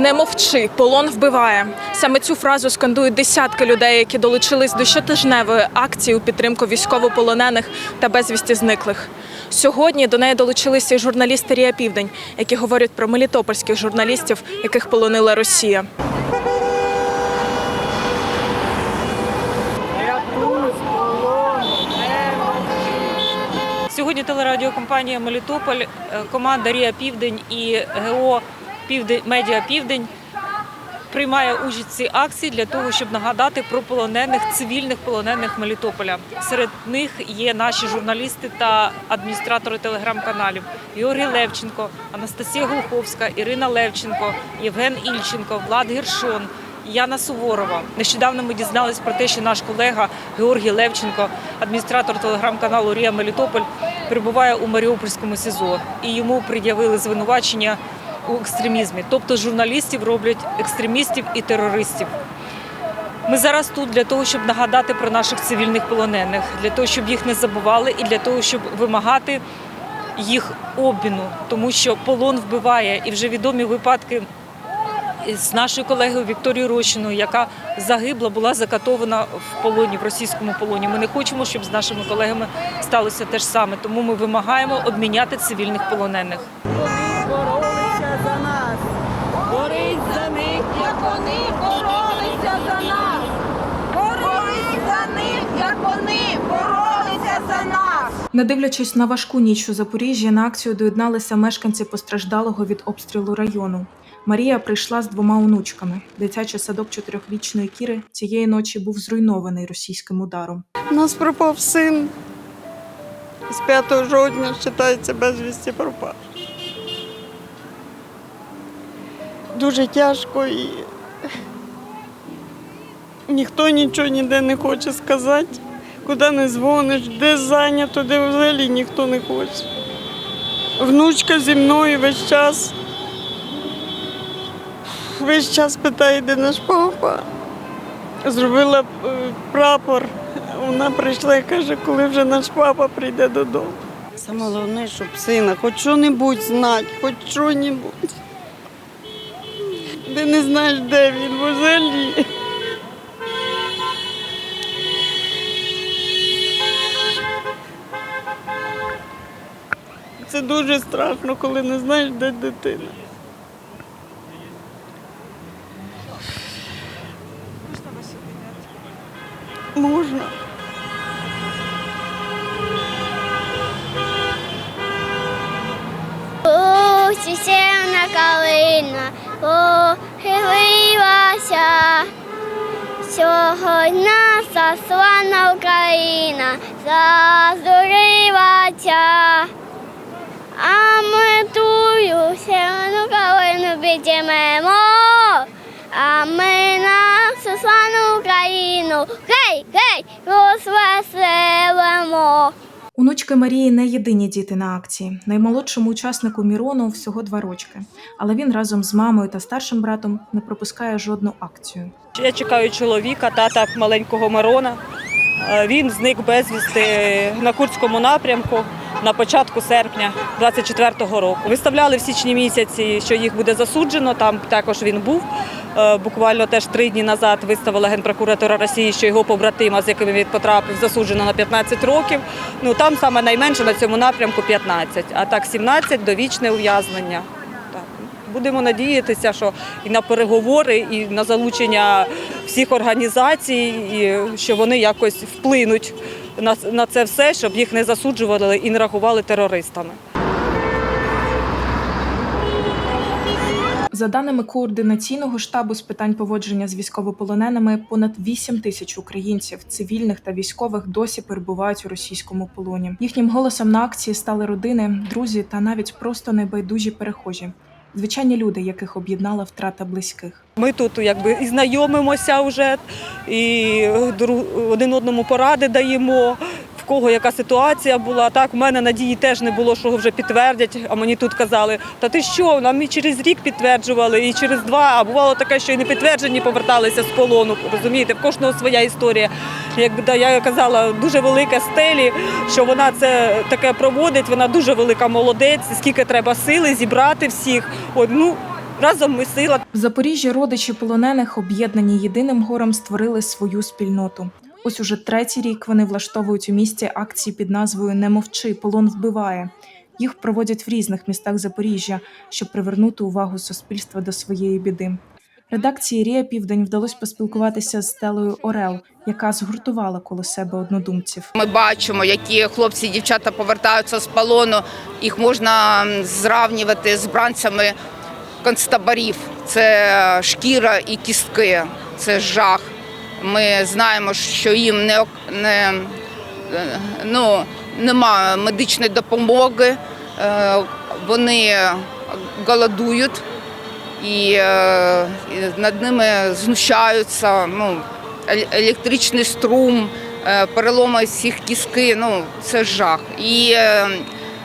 Не мовчи, полон вбиває. Саме цю фразу скандують десятки людей, які долучились до щотижневої акції у підтримку військовополонених та безвісті зниклих. Сьогодні до неї долучилися і журналісти Рія Південь, які говорять про мелітопольських журналістів, яких полонила Росія. Сьогодні телерадіокомпанія Мелітополь, е, команда Рія Південь і ГО Південь Медіа Південь приймає участь в цій акції для того, щоб нагадати про полонених цивільних полонених Мелітополя. Серед них є наші журналісти та адміністратори телеграм-каналів Георгій Левченко, Анастасія Глуховська, Ірина Левченко, Євген Ільченко, Влад Гершон. Яна Суворова. Нещодавно ми дізнались про те, що наш колега Георгій Левченко, адміністратор телеграм-каналу Рія Мелітополь, перебуває у Маріупольському СІЗО і йому пред'явили звинувачення у екстремізмі. Тобто журналістів роблять екстремістів і терористів. Ми зараз тут для того, щоб нагадати про наших цивільних полонених, для того, щоб їх не забували, і для того, щоб вимагати їх обміну, тому що полон вбиває і вже відомі випадки з нашою колегою Вікторією Рощиною, яка загибла, була закатована в полоні, в російському полоні. Ми не хочемо, щоб з нашими колегами сталося те ж саме. Тому ми вимагаємо обміняти цивільних полонених. Вони боролися за нас. Борись за них, як вони боролися за нас. Борись за них, як вони боролися за нас. Не дивлячись на важку ніч у Запоріжжі, на акцію доєдналися мешканці постраждалого від обстрілу району. Марія прийшла з двома онучками. Дитячий садок чотирьохрічної Кіри цієї ночі був зруйнований російським ударом. У нас пропав син. З 5 жовтня вважається безвісті пропав. Дуже тяжко і ніхто нічого ніде не хоче сказати. Куди не дзвониш, де зайнято, де взагалі ніхто не хоче. Внучка зі мною весь час. Весь час питає, де наш папа. Зробила е, прапор. Вона прийшла і каже, коли вже наш папа прийде додому. Саме головне, щоб сина хоч що-небудь знати, хоч що-небудь. Ти не знаєш, де він взагалі. Це дуже страшно, коли не знаєш, де дитина. Можна. Сісена калина Сьогодні сослана Україна зазорилася. А ми тую сіну калину підіймемо. А ми на сослану Україну гей, гей, розвеселимо. Онучки Марії не єдині діти на акції. Наймолодшому учаснику Мірону всього два рочки, але він разом з мамою та старшим братом не пропускає жодну акцію. Я чекаю чоловіка, тата маленького Мирона. Е, Він зник безвісти на Курському напрямку на початку серпня 24-го року. Виставляли в січні місяці, що їх буде засуджено. Там також він був. Е, Буквально теж три дні назад виставила генпрокуратура Росії, що його побратима, з якими він потрапив, засуджено на 15 років. Ну там саме найменше на цьому напрямку 15, а так 17 довічне ув'язнення. Так. Будемо надіятися, що і на переговори, і на залучення всіх організацій, і що вони якось вплинуть на, на це все, щоб їх не засуджували і не рахували терористами. За даними координаційного штабу з питань поводження з військовополоненими, понад 8 тисяч українців, цивільних та військових, досі перебувають у російському полоні. Їхнім голосом на акції стали родини, друзі та навіть просто небайдужі перехожі. Звичайні люди, яких об'єднала втрата близьких. Ми тут якби і знайомимося вже, і один одному поради даємо. Кого яка ситуація була. Так, в мене надії теж не було, що вже підтвердять. А мені тут казали, та ти що? Нам і через рік підтверджували, і через два. А бувало таке, що і не підтверджені поверталися з полону. Розумієте, в кожного своя історія. Якби да, я казала, дуже велика стелі, що вона це таке проводить. Вона дуже велика молодець. Скільки треба сили зібрати всіх. От, ну, разом ми сила. В Запоріжжі родичі полонених, об'єднані єдиним горем, створили свою спільноту. Ось уже третій рік вони влаштовують у місті акції під назвою Не мовчи, полон вбиває. Їх проводять в різних містах Запоріжжя, щоб привернути увагу суспільства до своєї біди. Редакції Рія Південь вдалося поспілкуватися з Стелою Орел, яка згуртувала коло себе однодумців. Ми бачимо, які хлопці і дівчата повертаються з полону. Їх можна м, зрівнювати з бранцями концтаборів. Це шкіра і кістки, це жах. Ми знаємо, що їм не, не, е, ну, немає медичної допомоги, е, вони голодують і е, над ними знущаються. Ну, електричний струм, переломи всіх кістки. Ну це жах. І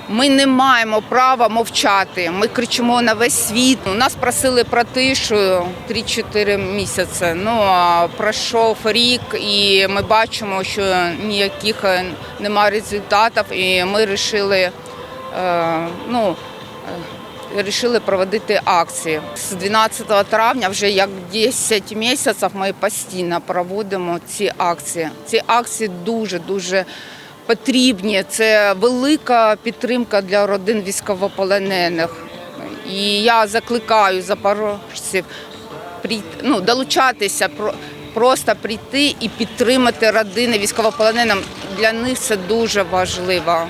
ми не маємо права мовчати. Ми кричимо на весь світ. У нас просили про тишу 3-4 місяці. Ну а пройшов рік, і ми бачимо, що ніяких е, немає результатів. І ми вирішили, е, ну. е, Рішили проводити акції з 12 травня, вже як 10 місяців. Ми постійно проводимо ці акції. Ці акції дуже дуже потрібні. Це велика підтримка для родин військовополонених. І я закликаю запорожців ну, долучатися, про- просто прийти і підтримати родини військовополоненим. Для них це дуже важливо.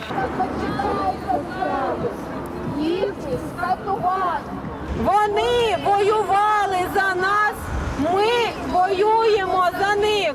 Вони воювали за нас, ми воюємо за них.